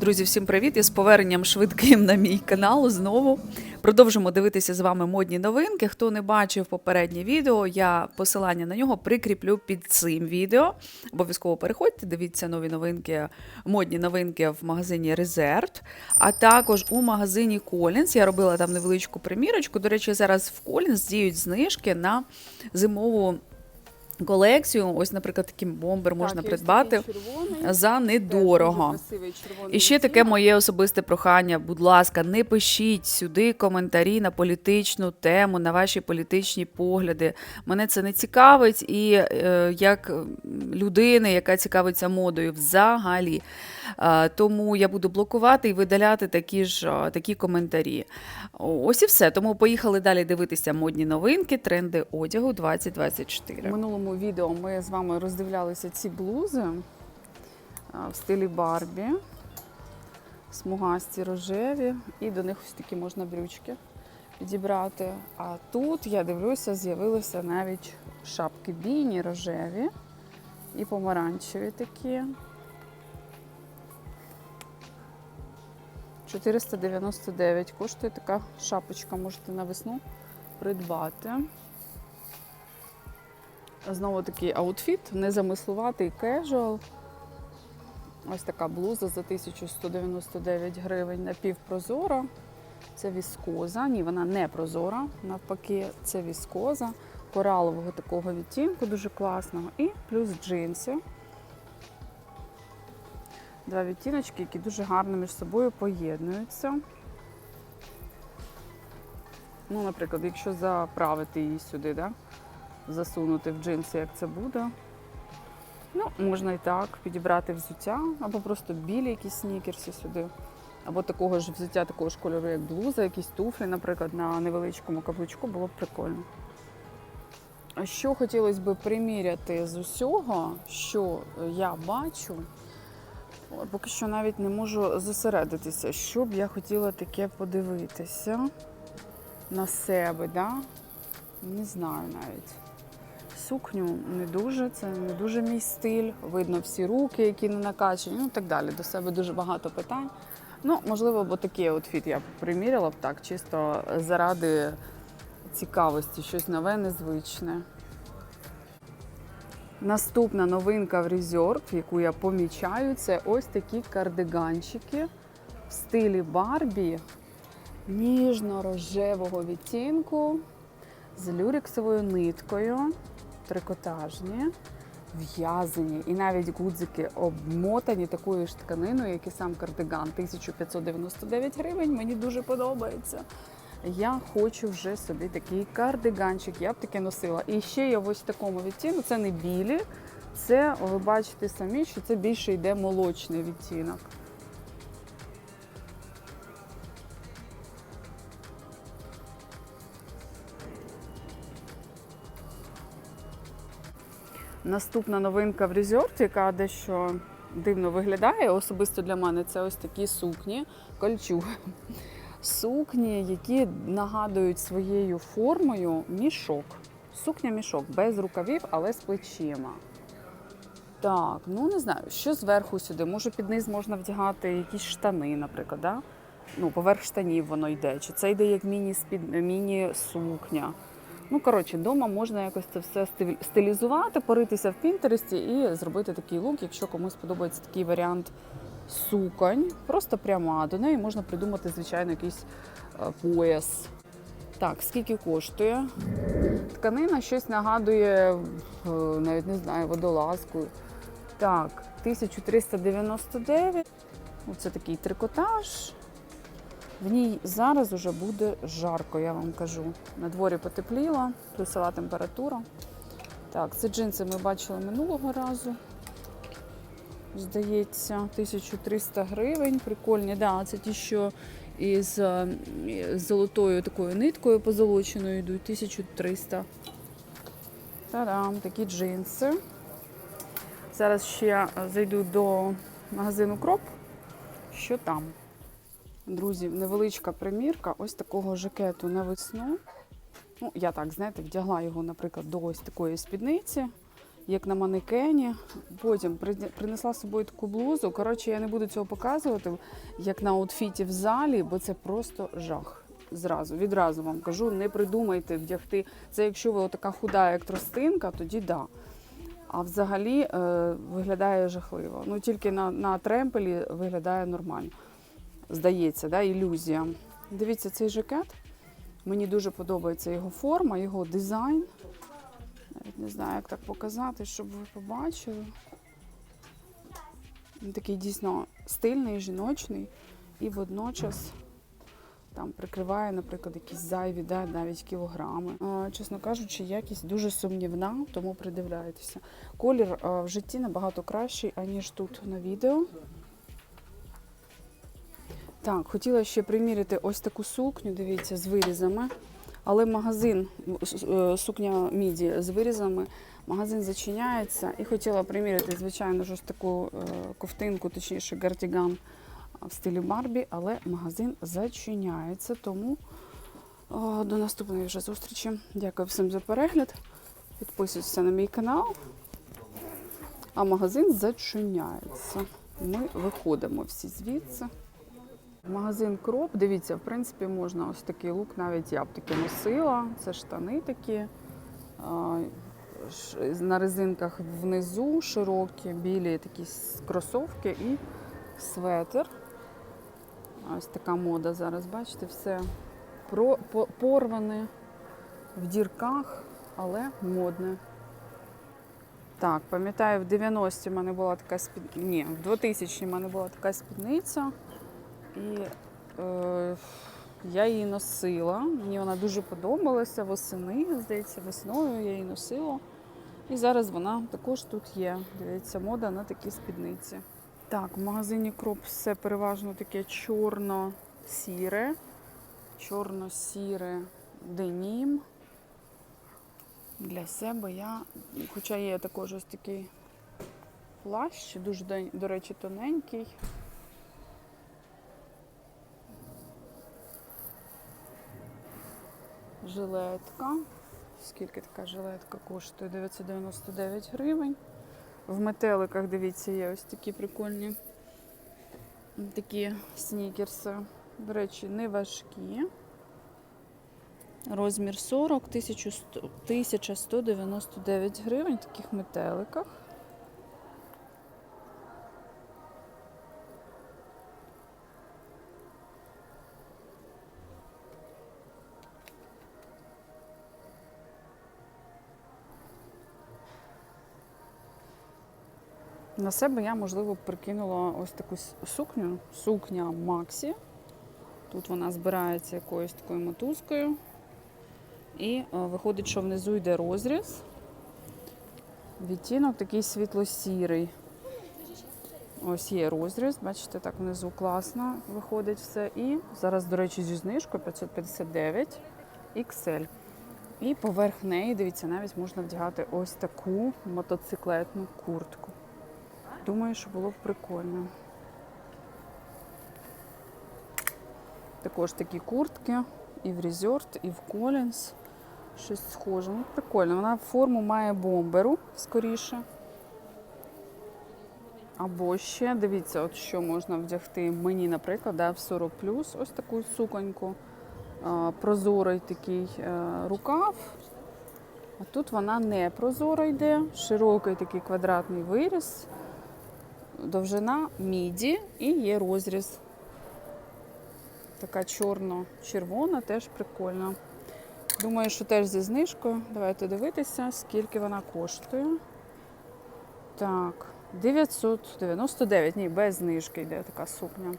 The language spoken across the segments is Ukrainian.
Друзі, всім привіт! І з поверненням швидким на мій канал знову. Продовжимо дивитися з вами модні новинки. Хто не бачив попереднє відео, я посилання на нього прикріплю під цим відео. Обов'язково переходьте, дивіться нові новинки, модні новинки в магазині Reserved, а також у магазині Collins. Я робила там невеличку примірочку. До речі, зараз в Collins діють знижки на зимову. Колекцію, ось, наприклад, такий бомбер можна Так, придбати червоний, за недорого. І ще таке моє особисте прохання. Будь ласка, не пишіть сюди коментарі на політичну тему, на ваші політичні погляди. Мене це не цікавить, і е, як людини, яка цікавиться модою взагалі. Е, тому я буду блокувати і видаляти такі ж е, такі коментарі. Ось і все. Тому поїхали далі дивитися модні новинки, тренди одягу У 2024. минулому відео ми з вами роздивлялися ці блузи в стилі Барбі, смугасті рожеві, і до них ось такі можна брючки підібрати. А тут я дивлюся, з'явилися навіть шапки біні рожеві і помаранчеві такі. 499 коштує така шапочка, можете на весну придбати. Знову такий аутфіт, незамислуватий кежуал. Ось така блуза за 1199 гривень напівпрозора. Це віскоза. Ні, вона не прозора. Навпаки, це віскоза коралового такого відтінку, дуже класного. І плюс джинси. Два відтіночки, які дуже гарно між собою поєднуються. Ну, наприклад, якщо заправити її сюди, да? Засунути в джинси, як це буде. Ну, можна і так, підібрати взуття, або просто білі якісь снікерси сюди. Або такого ж взуття, такого ж кольору, як блуза, якісь туфлі, наприклад, на невеличкому каблучку було б прикольно. Що хотілося б приміряти з усього, що я бачу, поки що навіть не можу зосередитися, що б я хотіла таке подивитися на себе, да? Не знаю навіть. Сукню не дуже, це не дуже мій стиль. Видно всі руки, які не накачані, ну так далі. До себе дуже багато питань. Ну, можливо, бо такий outfit я б приміряла б так, чисто заради цікавості, щось нове, незвичне. Наступна новинка в Resort, яку я помічаю, це ось такі кардиганчики в стилі Барбі ніжно-рожевого відтінку з люрексовою ниткою, трикотажні, в'язані. І навіть гудзики обмотані такою ж тканиною, як і сам кардиган. 1599 гривень. Мені дуже подобається. Я хочу вже собі такий кардиганчик, я б таке носила. І ще ось в такому відтінку. Це не білі, це ви бачите самі, що це більше йде молочний відтінок. Наступна новинка в резорті, яка дещо дивно виглядає, особисто для мене, це ось такі сукні, кольчуги. Сукні, які нагадують своєю формою мішок. Сукня-мішок без рукавів, але з плечима. Так, ну не знаю, що зверху сюди. Може, під низ можна вдягати якісь штани, наприклад. Да? Ну, поверх штанів воно йде. Чи це йде як міні-сукня. Ну, коротше, вдома можна якось це все стилізувати, поритися в Пінтересті і зробити такий лук, якщо комусь подобається такий варіант суконь. Просто пряма. До неї можна придумати, звичайно, якийсь е, пояс. Так, скільки коштує? Тканина щось нагадує, е, навіть не знаю, водолазку. Так, 1399. Оце такий трикотаж. В ній зараз уже буде жарко, я вам кажу. На дворі потепліло, плюсова температура. Так, це джинси ми бачили минулого разу. Здається, 1300 гривень. Прикольні, да, це ті, що із золотою такою ниткою позолоченою йдуть 1300. Та-дам, такі джинси. Зараз ще е, зайду до магазину Кроп. Що там? Друзі, невеличка примірка ось такого жакету на весну. Ну, я так, знаєте, вдягла його, наприклад, до ось такої спідниці. як на манекені. Потім принесла з собою таку блузу. Коротше, я не буду цього показувати, як на аутфіті в залі, бо це просто жах. Зразу, відразу вам кажу, не придумайте вдягти. Це якщо ви така худа, як тростинка, тоді да. А взагалі е, виглядає жахливо. Ну тільки на, на тремпелі виглядає нормально. Здається, да, ілюзія. Дивіться цей жакет. Мені дуже подобається його форма, його дизайн. Навіть не знаю, як так показати, щоб ви побачили. Він такий дійсно стильний, жіночний і водночас там прикриває, наприклад, якісь зайві, да, навіть кілограми. Чесно кажучи, якість дуже сумнівна, тому придивляйтеся. Колір в житті набагато кращий, аніж тут на відео. Так, хотіла ще приміряти ось таку сукню, дивіться, з вирізами. Але магазин, е, сукня міді з вирізами, магазин зачиняється. І хотіла приміряти, звичайно, ж ось таку е, ковтинку, точніше, гартіган в стилі Барбі, але магазин зачиняється. Тому до наступної вже зустрічі. Дякую всім за перегляд. Підписуйтесь на мій канал. А магазин зачиняється. Ми виходимо всі звідси. Магазин Кроп, дивіться, в принципі, можна ось такий лук, навіть я б таки носила. Це штани такі. На резинках внизу широкі, білі такі кросовки і светр. Ось така мода зараз, бачите, все порване в дірках, але модне. Так, пам'ятаю, в 90-ті в мене була така спід... Ні, в 2000 ті в мене була така спідниця. І е, я її носила. Мені вона дуже подобалася восени, здається, весною я її носила. І зараз вона також тут є. Дивіться, мода на такі спідниці. Так, в магазині Кроп все переважно таке чорно-сіре. Чорно-сіре денім. Для себе я, хоча є також ось такий плащ, дуже, до- речі, тоненький. Жилетка. Скільки така жилетка коштує? 999 гривень. В метеликах, дивіться, є ось такі прикольні такі снікерси. До речі, не важкі. Розмір 40, 1199 гривень в таких метеликах. На себе я, можливо, прикинула ось таку сукню, сукня Максі. Тут вона збирається якоюсь такою мотузкою. І е, виходить, що внизу йде розріз. Відтінок такий світло-сірий. Ось є розріз, бачите, так внизу класно виходить все. І зараз, до речі, зі знижкою 559 XL. І поверх неї, дивіться, навіть можна вдягати ось таку мотоциклетну куртку. Думаю, що було б прикольно. Також такі куртки і в Resort, і в Collins. Щось схоже. Ну, прикольно. Вона форму має бомберу скоріше. Або ще, дивіться, от що можна вдягти мені, наприклад, да, в 40 ось таку суконьку. Прозорий такий е, рукав. А тут вона не прозора йде, широкий такий квадратний виріз довжина міді і є розріз. Така чорно-червона, теж прикольна. Думаю, що теж зі знижкою. Давайте дивитися, скільки вона коштує. Так, 999, ні, без знижки йде така сукня.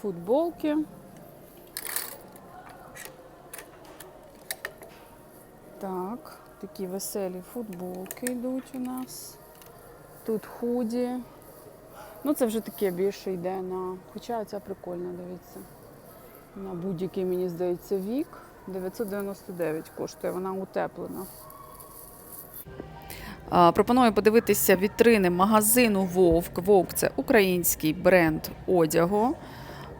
Футболки. Так, такі веселі футболки йдуть у нас. Тут худі. Ну, це вже таке більше йде на. Хоча ця прикольна, дивіться. На будь-який, мені здається, вік. 999 коштує, вона утеплена. Пропоную подивитися вітрини магазину Вовк. Вовк це український бренд одягу.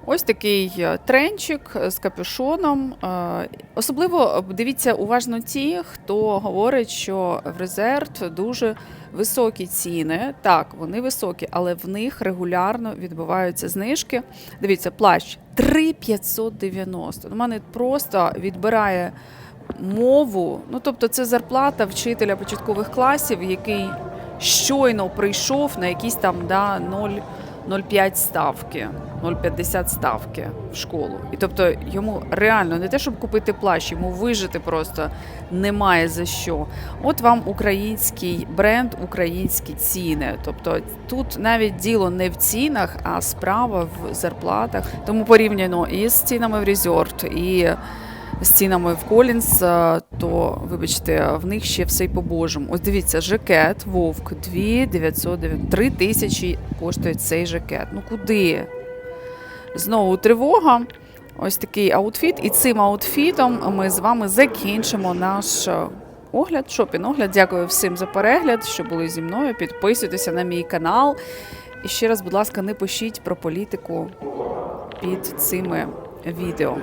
Ось такий е, тренчик з капюшоном. Е, Особливо е, дивіться уважно ті, хто говорить, що в резерв дуже високі ціни. Так, вони високі, але в них регулярно відбуваються знижки. Дивіться, плащ 3590. У мене просто відбирає мову. Ну, тобто, це зарплата вчителя початкових класів, який щойно прийшов на якісь там да, 0. 0,5 ставки, 0,50 ставки в школу. І тобто йому реально не те, щоб купити плащ, йому вижити просто немає за що. От вам український бренд, українські ціни. Тобто тут навіть діло не в цінах, а справа в зарплатах. Тому порівняно і з цінами в Resort, і з цінами в Колінс, е, то вибачте, в них ще все й по-божому. Ось дивіться, жакет Вовк 2909, 3 тисячі коштує цей жакет. Ну куди? Знову тривога. Ось такий аутфіт. І цим аутфітом ми з вами закінчимо наш е, огляд, шопінг-огляд. Дякую всім за перегляд, що були зі мною. Підписуйтеся на мій канал. І ще раз, будь ласка, не пишіть про політику під цими відео.